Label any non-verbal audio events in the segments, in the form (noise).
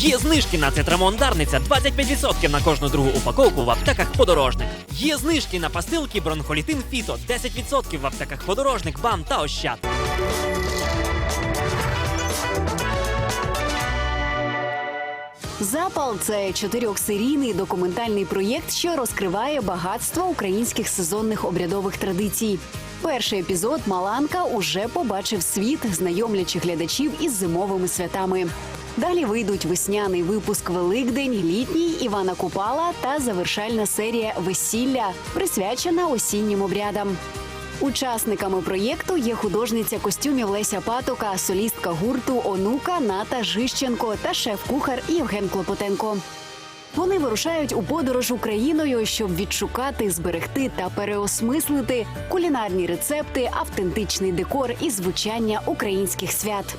Є знижки на цитрамон Дарниця 25% на кожну другу упаковку в аптеках подорожник. Є знижки на пастилки бронхолітин Фіто 10% в аптеках подорожник, БАМ та Ощад. Запал це чотирьохсерійний документальний проєкт, що розкриває багатство українських сезонних обрядових традицій. Перший епізод Маланка уже побачив світ, знайомлячи глядачів із зимовими святами. Далі вийдуть весняний випуск Великдень, літній Івана Купала та завершальна серія Весілля, присвячена осіннім обрядам. Учасниками проєкту є художниця костюмів Леся Патока, солістка гурту Онука Ната Жищенко та шеф-кухар Євген Клопотенко. Вони вирушають у подорож Україною, щоб відшукати, зберегти та переосмислити кулінарні рецепти, автентичний декор і звучання українських свят.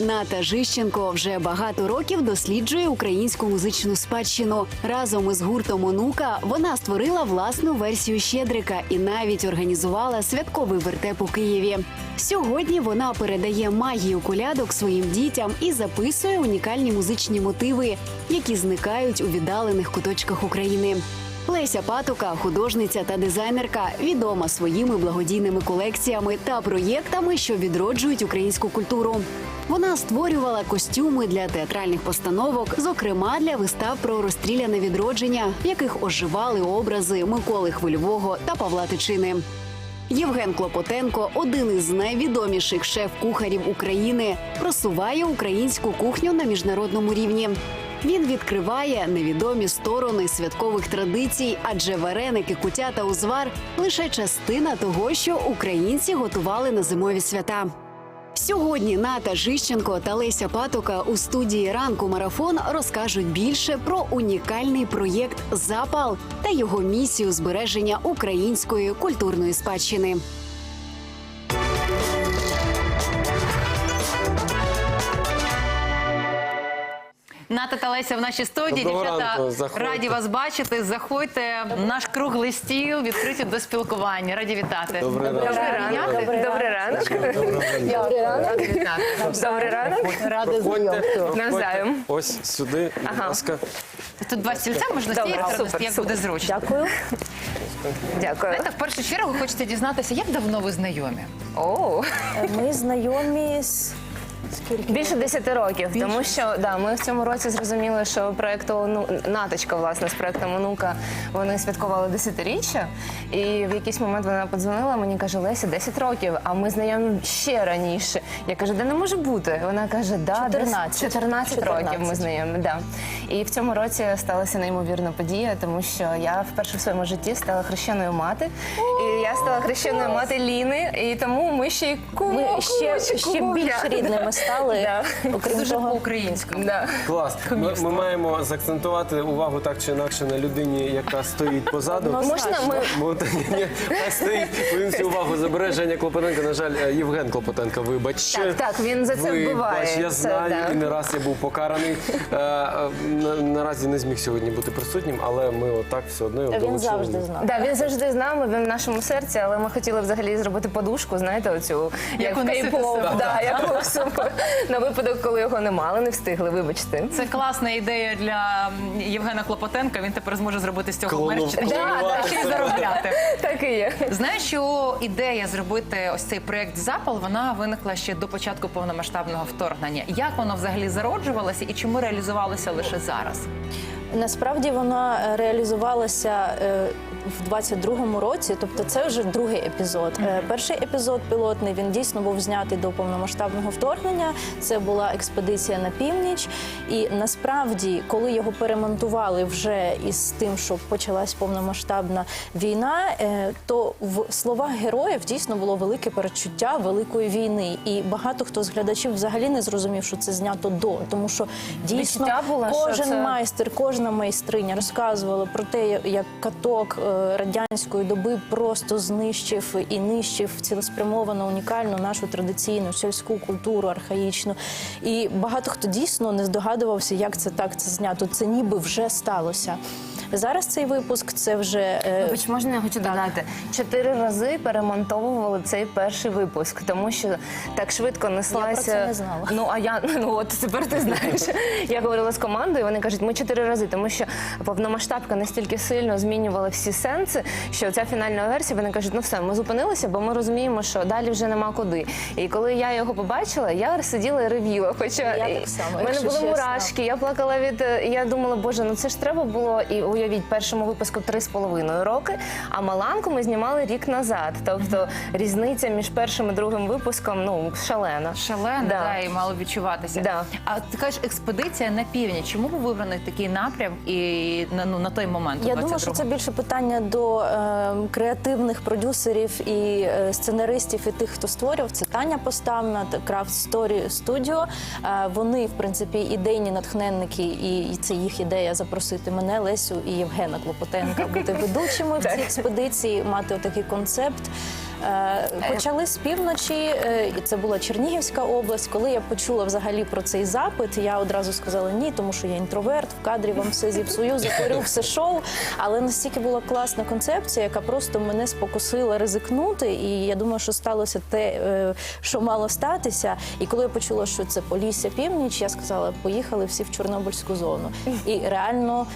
Ната Жищенко вже багато років досліджує українську музичну спадщину. Разом із гуртом Онука вона створила власну версію Щедрика і навіть організувала святковий вертеп у Києві. Сьогодні вона передає магію колядок своїм дітям і записує унікальні музичні мотиви, які зникають у віддалених куточках України. Леся Патока, художниця та дизайнерка, відома своїми благодійними колекціями та проєктами, що відроджують українську культуру. Вона створювала костюми для театральних постановок, зокрема для вистав про розстріляне відродження, в яких оживали образи Миколи Хвильового та Павла Тичини. Євген Клопотенко, один із найвідоміших шеф-кухарів України, просуває українську кухню на міжнародному рівні. Він відкриває невідомі сторони святкових традицій, адже вареники, кутя та узвар лише частина того, що українці готували на зимові свята. Сьогодні Ната Жищенко та Леся Патока у студії ранку марафон розкажуть більше про унікальний проєкт Запал та його місію збереження української культурної спадщини. Ната та Леся в нашій студії. Доброго Дівчата ранку, заходьте. раді вас бачити. Заходьте. Наш круглий стіл відкриті до спілкування. Раді вітати. Добрий ранок. Добрий ранок. Добрий ранок. Добрий ранок. Проходьте. Навзаєм. Ось сюди, будь Ага. ласка. Тут два стільця можна з цієї Добре, сторони, супер, як супер. буде зручно. Дякую. Дякую. Знаєте, в першу чергу хочете дізнатися, як давно ви знайомі? О, Ми знайомі з скільки? більше 10 років, тому що да, ми в цьому році зрозуміли, що проекту ну, наточка, власне, з проектом онука вони святкували десятиріччя. І в якийсь момент вона подзвонила мені каже: Леся, 10 років, а ми знайомі ще раніше. Я кажу, де не може бути? Вона каже, да, десь 14. 14 років ми знайомі. Да. І в цьому році сталася неймовірна подія, тому що я вперше в своєму житті стала хрещеною мати. І я стала хрещеною мати Ліни, і тому ми ще й кумо, Ми ще, ще більш рідними стали, окрім Дуже того. по-українському. Да. Клас. Ми, ми маємо заакцентувати увагу так чи інакше на людині, яка стоїть позаду. Можна ми Бо ні, стоїть повністю увагу забере Женя Клопотенко. На жаль, е, Євген Клопотенко, вибач. Так, так, він за це Вибач, вбиває. я Це, знаю, да. і не раз я був покараний. Е, е, на- Наразі не зміг сьогодні бути присутнім, але ми отак все одно його Він долучили. завжди знав. Да, він завжди з нами, він в нашому серці, але ми хотіли взагалі зробити подушку, знаєте, оцю як в носити кей-поп, себе. да, як в супер. На випадок, коли його не мали, не встигли, вибачте. Це класна ідея для Євгена Клопотенка. Він тепер зможе зробити з цього мерч та ще й- ще й заробляти. (laughs) Так і є. Знаєш, що ідея зробити ось цей проект запал вона виникла ще до початку повномасштабного вторгнення. Як воно взагалі зароджувалося і чому реалізувалося лише зараз? Насправді вона е, реалізувалася е, в 22-му році, тобто це вже другий епізод. Е, Перший епізод пілотний він дійсно був знятий до повномасштабного вторгнення. Це була експедиція на північ. І насправді, коли його перемонтували вже із тим, що почалась повномасштабна війна, е, то в словах героїв дійсно було велике перечуття великої війни. І багато хто з глядачів взагалі не зрозумів, що це знято до, тому що дійсно що кожен це- майстер, кожна майстриня розказувала про те, як каток е, радянської доби просто знищив і нищив цілеспрямовано унікальну нашу традиційну сільську культуру архаїчну. І багато хто дійсно не здогадувався, як це так це знято. Це ніби вже сталося. Зараз цей випуск це вже е, Хоч можна я хочу додати чотири рази перемонтовували цей перший випуск, тому що так швидко неслася. Я про це не знала. Ну а я (laughs) ну от тепер ти знаєш. Я говорила з командою. Вони кажуть, ми чотири рази, тому що повномасштабка настільки сильно змінювала всі сенси, що ця фінальна версія. Вони кажуть, ну все, ми зупинилися, бо ми розуміємо, що далі вже нема куди. І коли я його побачила, я сиділа і ревіла. Хоча Я так само, в мене були чесно. мурашки, я плакала від. е, Я думала, боже, ну це ж треба було. І уявіть, першому випуску три з половиною роки, а Маланку ми знімали рік назад. Тобто різниця між першим і другим випуском ну шалена. Шалено, Да. да. і мало відчуватися. Да. А ти кажеш, експедиція на північ. Чому був вибраний такий напрям і на, ну, на той момент? Я думаю, що це більше питання до е, креативних продюсерів і е, сценаристів, і тих, хто створював. Це Таня Поставна Story Studio. Е, вони, в принципі, ідейні натхненники, і це їх ідея запросити мене, Лесю і Євгена Клопотенка бути ведучими в цій експедиції, мати отакий концепт. Е, Почали з півночі, е, і це була Чернігівська область. Коли я почула взагалі про цей запит, я одразу сказала ні, тому що я інтроверт, в кадрі вам все зіпсую, (laughs) затворю все шоу. Але настільки була класна концепція, яка просто мене спокусила ризикнути. І я думаю, що сталося те, е, що мало статися. І коли я почула, що це Полісся північ, я сказала, поїхали всі в Чорнобильську зону. І реально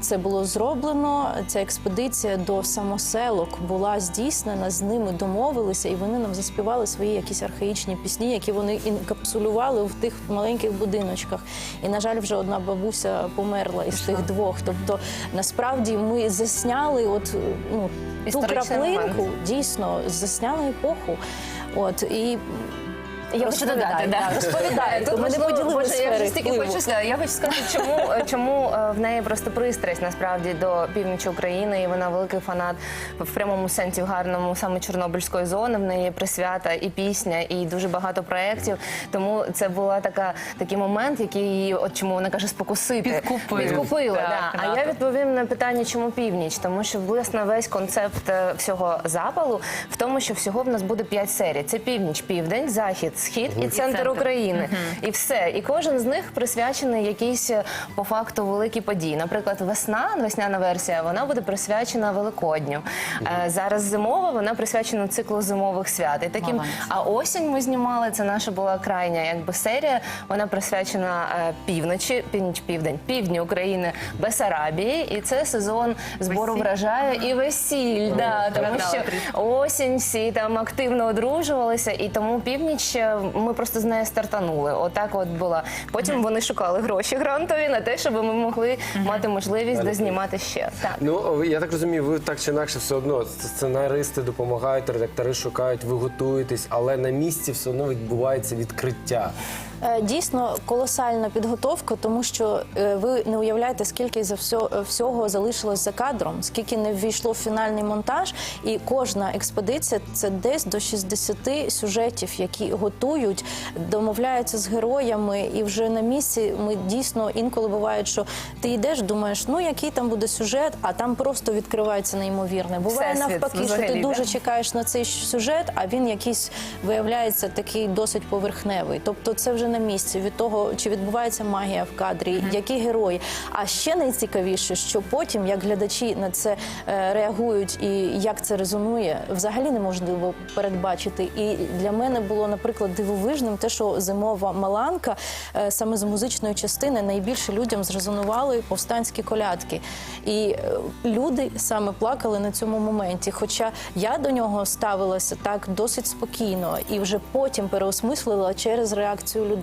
це було зроблено. Ця експедиція до самоселок була здійснена. З ними домовилися, і вони нам заспівали свої якісь архаїчні пісні, які вони інкапсулювали в тих маленьких будиночках. І на жаль, вже одна бабуся померла із тих двох. Тобто, насправді ми засняли, от ну ту краплинку, момент. дійсно засняли епоху. От і Я хочу додати, да. розповідай. Тут Ми не поділили я сфери стільки впливу. хочу сказати. Я хочу сказати, чому, е, чому е, в неї просто пристрасть насправді до півночі України, і вона великий фанат в прямому сенсі в гарному саме Чорнобильської зони. В неї присвята і пісня, і дуже багато проєктів. Тому це була така такий момент, який її, от чому вона каже, спокусити. Підкупив. Підкупила, Так, да. А я відповім на питання, чому північ, тому що власне весь концепт е, всього запалу в тому, що всього в нас буде п'ять серій. Це північ, південь, захід, схід і центр. України. І все. І кожен з них присвячений якійсь е, по факту великій події. Наприклад, весна, весняна версія, вона буде присвячена Великодню. Е, Зараз зимова, вона присвячена циклу зимових свят. І таким, а осінь ми знімали. Це наша була крайня якби серія. Вона присвячена е, півночі, північ, південь, півдню України, Бесарабії. І це сезон збору врожаю і весіль. Да, тому що осінь всі там активно одружувалися, і тому північ ми просто з нею стартанули. Отак от була. Потім вони шукали гроші грантові на те, щоб ми могли мати можливість дознімати ще. Так. Ну, я так розумію, ви так чи інакше все одно сценаристи допомагають, редактори шукають, ви готуєтесь, але на місці все одно відбувається відкриття. Е, Дійсно колосальна підготовка, тому що е, ви не уявляєте, скільки за всьо- всього залишилось за кадром, скільки не ввійшло в фінальний монтаж, і кожна експедиція це десь до 60 сюжетів, які готують, домовляються з героями, і вже на місці ми дійсно інколи буває, що ти йдеш, думаєш, ну який там буде сюжет, а там просто відкривається неймовірне. Буває Всесвіт навпаки, що ти взагалі, дуже да. чекаєш на цей сюжет, а він якийсь виявляється такий досить поверхневий. Тобто це вже на місці від того, чи відбувається магія в кадрі, які герої. А ще найцікавіше, що потім, як глядачі на це е, реагують і як це резонує, взагалі неможливо передбачити. І для мене було, наприклад, дивовижним те, що зимова маланка е, саме з музичної частини найбільше людям зрезонували повстанські колядки. І е, люди саме плакали на цьому моменті. Хоча я до нього ставилася так досить спокійно і вже потім переосмислила через реакцію людей.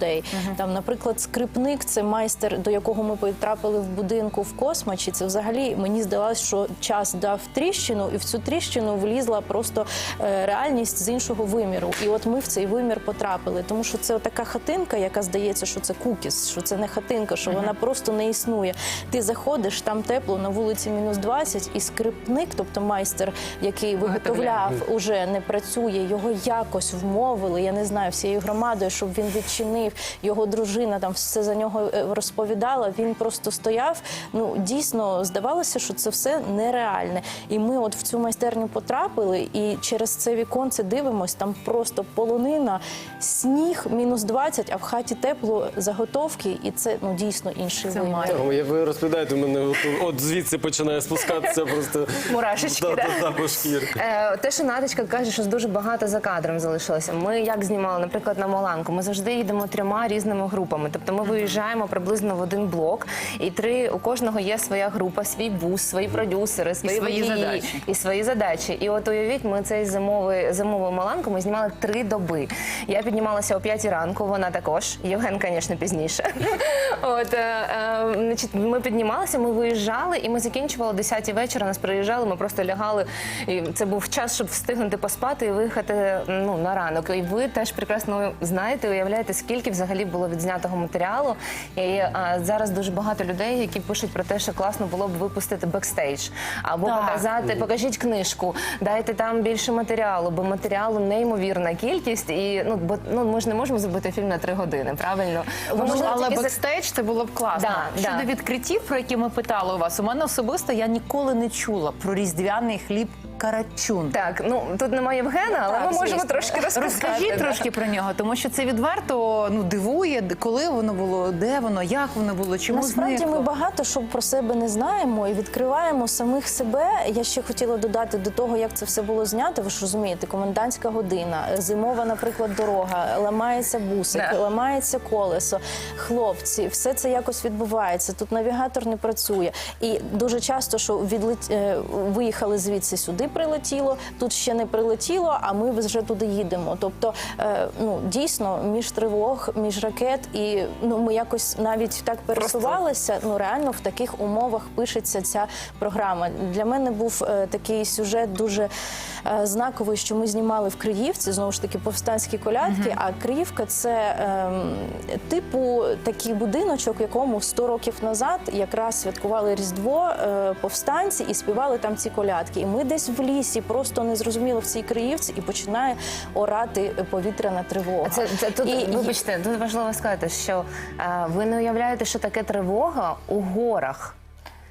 Там, наприклад, скрипник це майстер, до якого ми потрапили в будинку в космачі. Це взагалі мені здалось, що час дав тріщину, і в цю тріщину влізла просто е, реальність з іншого виміру. І от ми в цей вимір потрапили, тому що це така хатинка, яка здається, що це кукіс, що це не хатинка, що вона просто не існує. Ти заходиш, там тепло на вулиці мінус 20, і скрипник, тобто майстер, який виготовляв, уже не працює. Його якось вмовили. Я не знаю всією громадою, щоб він відчинив. Дзвонив, його дружина там все за нього е, розповідала. Він просто стояв. Ну дійсно здавалося, що це все нереальне. І ми от в цю майстерню потрапили, і через це віконце дивимось, там просто полонина, сніг, мінус 20, а в хаті тепло, заготовки, і це ну дійсно інший Це вимір. О, як ви розповідаєте, у мене от, от звідси починає спускатися просто Мурашечки, да, да? да, да, по шкірці. Е, Те, що Наточка каже, що дуже багато за кадром залишилося. Ми як знімали, наприклад, на Моланку, ми завжди їдемо трьома різними групами. Тобто ми виїжджаємо приблизно в один блок, і три у кожного є своя група, свій бус, свої продюсери, свої, свої водії, задачі. і свої задачі. І от уявіть, ми цей зимовий зимову Моланку ми знімали три доби. Я піднімалася о п'ятій ранку, вона також. Євген, звісно, пізніше. (laughs) От е, е, значить, ми піднімалися, ми виїжджали, і ми закінчували о 10 вечора. Нас приїжджали, ми просто лягали. І це був час, щоб встигнути поспати і виїхати ну на ранок. І ви теж прекрасно знаєте, уявляєте, скільки взагалі було відзнятого матеріалу. І а, зараз дуже багато людей, які пишуть про те, що класно було б випустити бекстейдж або Так. показати, покажіть книжку, дайте там більше матеріалу, бо матеріалу неймовірна кількість. І ну бо ну ми ж не можемо зробити фільм на три години, правильно? Можемо але тільки бекстейдж це було б класно. Да, Щодо да. відкриттів, про які ми питали у вас, у мене особисто я ніколи не чула про різдвяний хліб карачун. Так, ну тут немає Євгена, але Так, ми можемо звісно. трошки розказати. Розкажіть трошки про нього, тому що це відверто ну дивує, коли воно було, де воно, як воно було, чому Насправді зникло. ми багато що про себе не знаємо і відкриваємо самих себе. Я ще хотіла додати до того, як це все було знято. Ви ж розумієте, комендантська година, зимова, наприклад, дорога, ламається бусик, Да. ламається колесо. Хлопці, все це якось відбувається. Тут навігатор не працює. І дуже часто, що відлет... е, виїхали звідси сюди, прилетіло, тут ще не прилетіло, а ми вже туди їдемо. Тобто, е, ну дійсно, між тривог, між ракет, і ну ми якось навіть так пересувалися. Ну реально в таких умовах пишеться ця програма. Для мене був е, такий сюжет дуже е, знаковий, що ми знімали в Криївці, знову ж таки повстанські колядки. А Криївка це ем, типу такий будиночок, в якому 100 років назад якраз святкували Різдво е, повстанці і співали там ці колядки. І ми десь в лісі просто незрозуміло в цій Криївці і починає орати повітряна тривога. Це, це тут, І- вибачте, тут важливо сказати, що е, ви не уявляєте, що таке тривога у горах.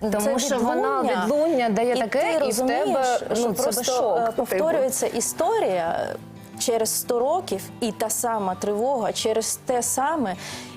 Тому Це що вона відлуння. відлуння дає і таке, ти і в тебе ну, просто шок. е, типу. повторюється історія через 100 років, і та сама тривога через те саме.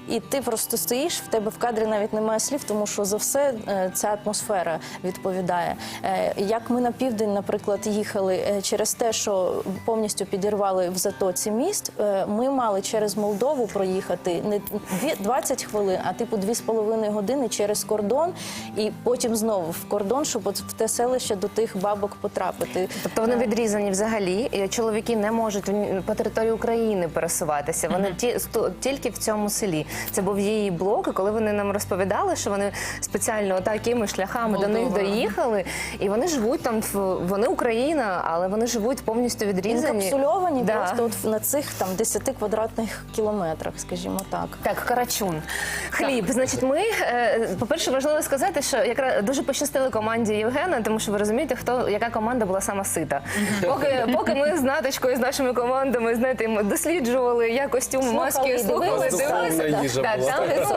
І ти просто стоїш, в тебе в кадрі навіть немає слів, тому що за все е, ця атмосфера відповідає. Е, Як ми на південь, наприклад, їхали е, через те, що повністю підірвали в затоці міст, ми мали через Молдову проїхати не дві- 20 хвилин, а типу 2,5 години через кордон, і потім знову в кордон, щоб от в те селище до тих бабок потрапити. Тобто вони відрізані взагалі. Чоловіки не можуть по території України пересуватися. Вони ті, сто- тільки в цьому селі. Це був її блок. І коли вони нам розповідали, що вони спеціально такими шляхами до них доїхали, і вони живуть там. в- Вони Україна, але вони живуть повністю відрізані. Інкапсульовані Да. просто от на цих там 10 квадратних кілометрах, скажімо так. Так, карачун. Хліб. Значить, ми, е, по-перше, важливо сказати, що якраз дуже пощастили команді Євгена, тому що ви розумієте, хто яка команда була сама сита. Поки, поки ми з наточкою, з нашими командами, знаєте, ми досліджували я Слухали маски, слухали, дивилися. Їжа Так, була.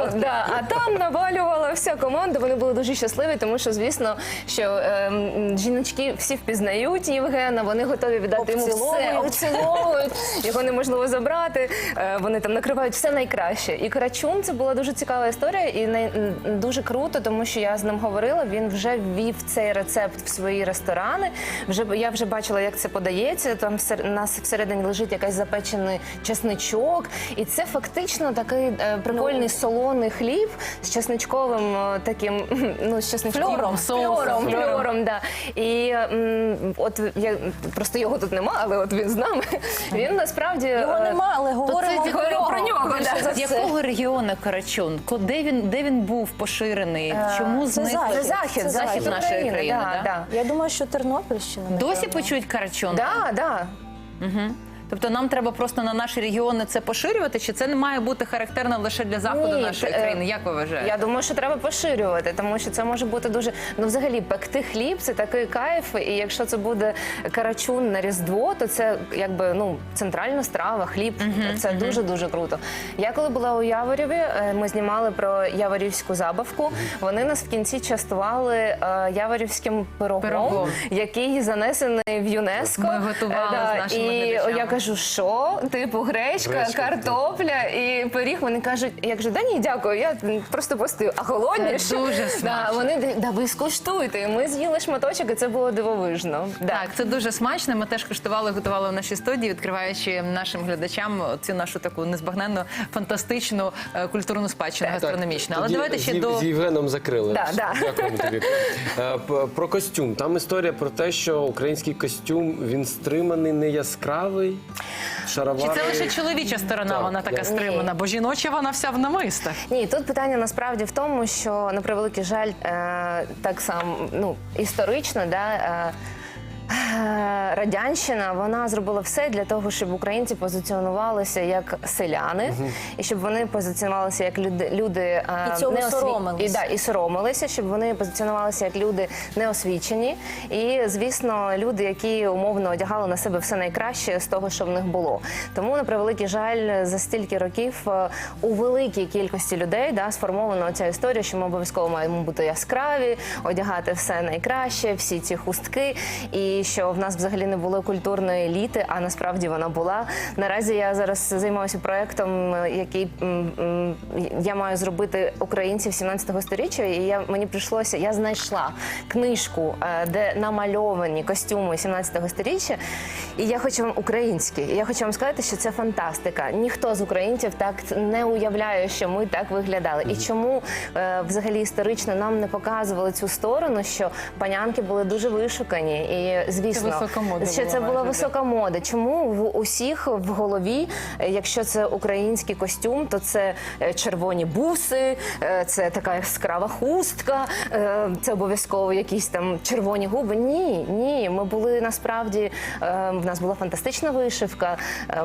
там, да, а там навалювала вся команда. Вони були дуже щасливі, тому що, звісно, що ем, жіночки всі впізнають Євгена, вони готові віддати йому все, Обціловують. обціловують, його неможливо забрати. Е, Вони там накривають все найкраще. І Карачун це була дуже цікава історія, і най- м, дуже круто, тому що я з ним говорила. Він вже ввів цей рецепт в свої ресторани. Вже я вже бачила, як це подається. Там всер- у нас всередині лежить якийсь запечений чесничок, і це фактично такий е, прикольний солоний хліб з чесничковим е, таким (laughs) ну з чесничковим Фльором, соусом. фльором, Фльором. да. І м, от я просто його тут нема, але от він з нами. Він насправді Його е, нема, але говоримо про нього. про нього, більше да. З якого регіону карачун? Де він, де він був поширений? Чому це зник? захід. Захід, захід захід нашої України, країни, да, да? да. Я думаю, що Тернопільщина. Досі почують карачун? Да, да. Тобто нам треба просто на наші регіони це поширювати, чи це не має бути характерно лише для заходу Ні, нашої е, країни? Як ви вважаєте? Я думаю, що треба поширювати, тому що це може бути дуже ну, взагалі, пекти хліб це такий кайф. І якщо це буде карачун на різдво, то це якби ну центральна страва, хліб. це дуже дуже круто. Я коли була у Яворіві, е, ми знімали про яворівську забавку. Вони нас в кінці частували е, яворівським пирогом, Пирогом. який занесений в ЮНЕСКо. Ми готували Е, з нашими і глядачами. я кажу, що типу гречка, Гречка, картопля і пиріг. Вони кажуть, я кажу, да ні, дякую. Я просто постою. А голодні Це ж?» дуже Да, вони да ви скуштуйте. І ми з'їли шматочок, і це було дивовижно. Да. Так, це дуже смачно. Ми теж куштували, готували в нашій студії, відкриваючи нашим глядачам цю нашу таку незбагненну, фантастичну е, культурну спадщину гастрономічну. Але Тоді давайте ще з, до з Євгеном закрили. Да, да. Дякуємо тобі. Е, п- Про костюм. Там історія про те, що український костюм він стриманий, не яскравий. Чи це лише чоловіча сторона? Так, вона така да. стримана, бо жіноча вона вся в намистах. Ні, тут питання насправді в тому, що на превеликий жаль, е, так само ну історично, да. Е, Радянщина вона зробила все для того, щоб українці позиціонувалися як селяни, і щоб вони позиціонувалися як люди, люди е, І цього неосві- соромилися. І, да, і соромилися, щоб вони позиціонувалися як люди неосвічені, і звісно, люди, які умовно одягали на себе все найкраще з того, що в них було. Тому на превеликий жаль, за стільки років е, у великій кількості людей да, сформована ця історія, що ми обов'язково маємо бути яскраві, одягати все найкраще, всі ці хустки, і що в нас взагалі не було культурної еліти, а насправді вона була. Наразі я зараз займаюся проектом, який я маю зробити українців 17 століття, і я мені прийшлося, я знайшла книжку, е, де намальовані костюми 17 століття, і я хочу вам українські. Я хочу вам сказати, що це фантастика. Ніхто з українців так не уявляє, що ми так виглядали. І чому е, взагалі історично нам не показували цю сторону, що панянки були дуже вишукані, і звісно, висока мода що це була висока мода. Чому в усіх в голові, е, якщо це український костюм, то це е, червоні буси, е, це така яскрава хустка, це обов'язково якісь там червоні губи. Ні, ні. Ми були насправді в нас була фантастична вишивка.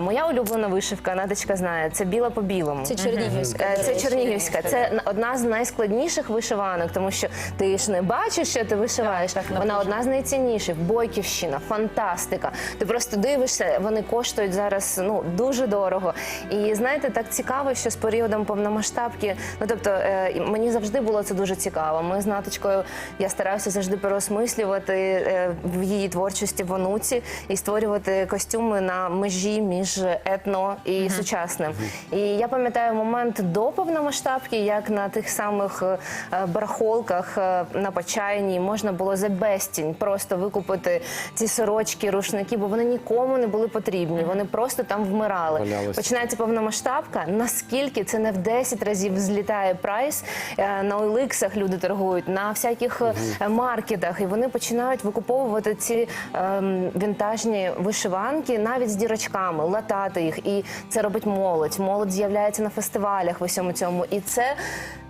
Моя улюблена вишивка, Надочка знає, це біла по білому. Це Чернігівська. Це. Чернігівська. Це одна з найскладніших вишиванок, тому що ти ж не бачиш, що ти вишиваєш. Вона одна з найцінніших. Бойківщина, фантастика. Ти просто дивишся, вони коштують зараз ну дуже дорого. І знаєте, так цікаво, що з періодом повномасштабки, ну тобто е, мені завжди було це дуже цікаво. Ми з наточкою я стараюся завжди переосмислювати е, в її творчості в онуці і створювати костюми на межі між етно і сучасним. І я пам'ятаю момент до повномасштабки, як на тих самих е, барахолках е, на Почайній можна було за безцінь просто викупити ці сорочки, рушники, бо вони нікому не були потрібні. Вони просто там вмирали. Починається повномасштабка. Наскільки це не в 10 разів злітає прайс е, на OLX люди торгують, на всяких е, маркетах, і вони починають викуповувати ці ем, вінтажні вишиванки навіть з дірочками, латати їх. І це робить молодь. Молодь з'являється на фестивалях в усьому цьому. І це.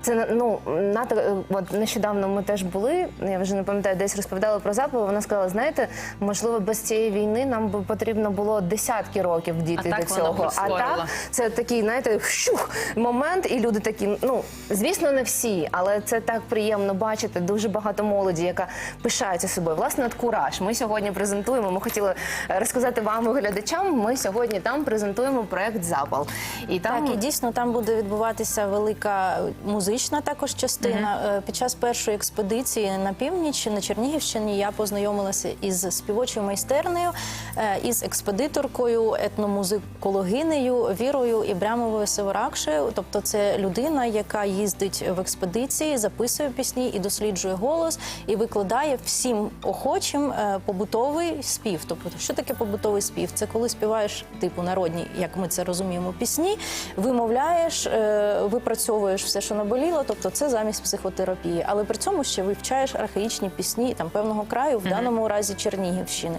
Це ну НАТО, е, от нещодавно ми теж були. Я вже не пам'ятаю, десь розповідали про запал. Вона сказала: знаєте, можливо, без цієї війни нам би потрібно було десятки років діти до цього. А так це такий, знаєте, щух, момент, і люди такі. Ну звісно, не всі, але це так приємно бачити. Дуже багато молоді, яка пишається собою. Власне, от кураж. Ми сьогодні презентуємо. Ми хотіли розказати вам і глядачам. Ми сьогодні там презентуємо проект Запал. І там Так, і дійсно там буде відбуватися велика музична також частина. Е, Під час першої експедиції на північ на Чернігівщині я познайомилася із співочою майстернею, е, із експедиторкою, етномузикологинею Вірою Ібрямовою Северакшею. Тобто, це людина, яка їздить в експедиції, записує пісні і досліджує голос, і викладає всім охочим е, побутовий спів. Тобто, що таке побутовий спів? Це коли співаєш типу народні, як ми це розуміємо, пісні, вимовляєш, випрацьовуєш все, що на наболіло, тобто це замість психотерапії. Але при цьому ще вивчаєш архаїчні пісні там певного краю, в даному разі Чернігівщини.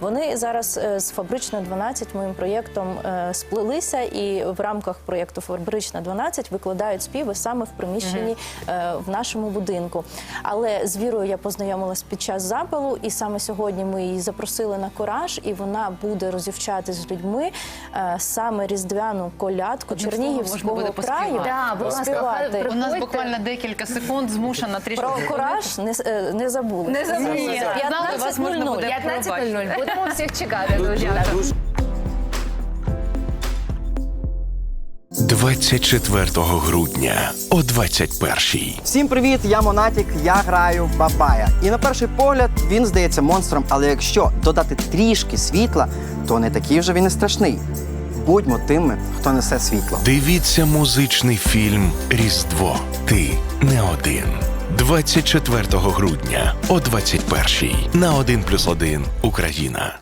Вони зараз е, з фабрична 12 моїм проєктом е, сплелися, і в рамках проєкту Фабрична 12 викладають співи саме в приміщенні е, в нашому будинку. Але з вірою я познайомилась під час запалу, і саме сьогодні ми її запросили на кораж, і вона буде розівчати з людьми саме різдвяну колядку Одним Чернігівського краю. Да, будь ласка, співати. Нас буквально декілька секунд змушена трішки. Про кораж не, е, не забули. Не забули. Ні, знали, вас можна буде 15.00. Будемо всіх чекати дуже. 24 грудня о 21-й. Всім привіт, я Монатік, я граю Бабая. І на перший погляд він здається монстром, але якщо додати трішки світла, то не такий вже він і страшний. Будьмо тими, хто несе світло. Дивіться музичний фільм Різдво. Ти не один. 24 грудня о 21-й на 1+,1 Україна.